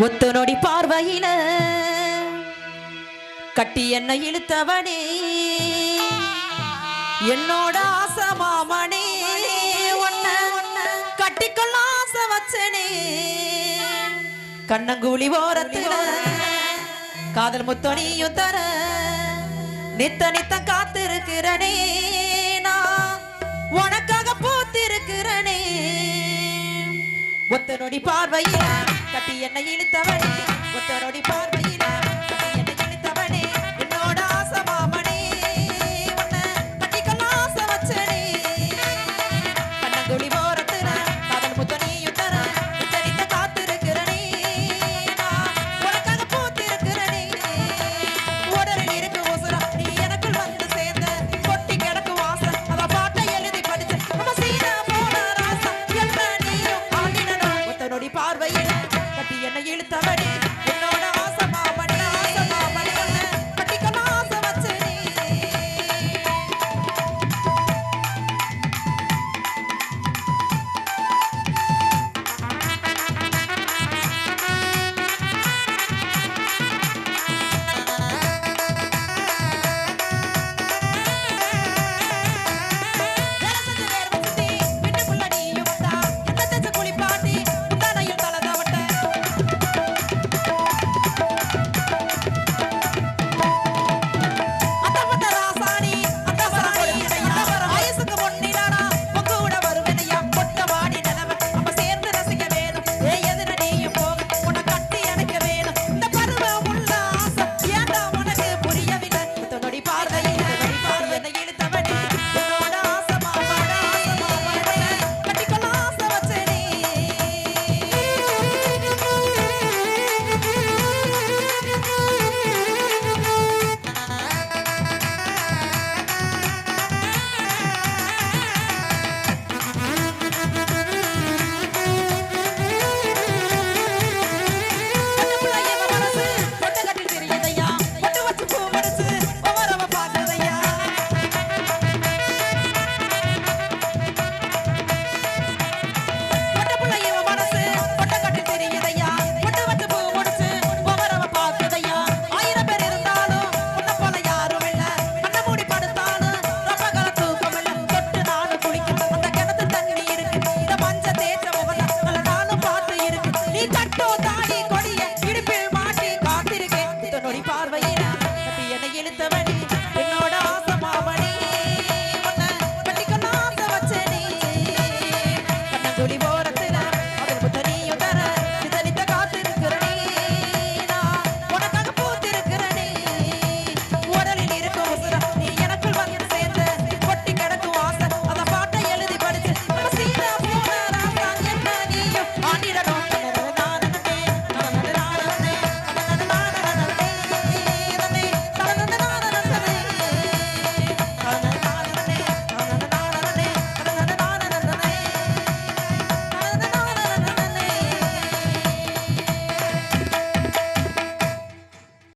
ஒத்த நொடி பார்வையில. கட்டி என்ன இழுத்தவனே. என்னோட ஆசை மாமனே. ஒன்ன கட்டிக்கொள்ள ஆசை வச்சனே. கண்ணங்கூலி ஓரத்துல காதல் முத்தொனியும் தர நித்த நித்த காத்திருக்கிறனே. நான் உனக்காக பூத்திருக்கிறனே. ஒத்த நொடி கட்டி என்னை இழுத்தவனே ஒத்தரோடி பார்வையில கட்டி இழுத்தவனே. என்னோட ஆசை உன்னை கட்டிக்கொள்ள ஆசை வச்சனே. கண்ணங்குழி ஓரத்துல காதல் முத்த நீயும் தர காத்திருக்கிறனே. நான் உனக்காக பூத்திருக்கிறனே. உடலில் இருக்கு உசுரா நீ எனக்குள் வந்து சேர்ந்த கொட்டி கிடக்கு வாசம். அத பாட்டை எழுதி படிச்ச நம்ம சீனா போன ராசா என்ன நீயும் பார்வையில் கட்டி என்னை இழுத்தவனே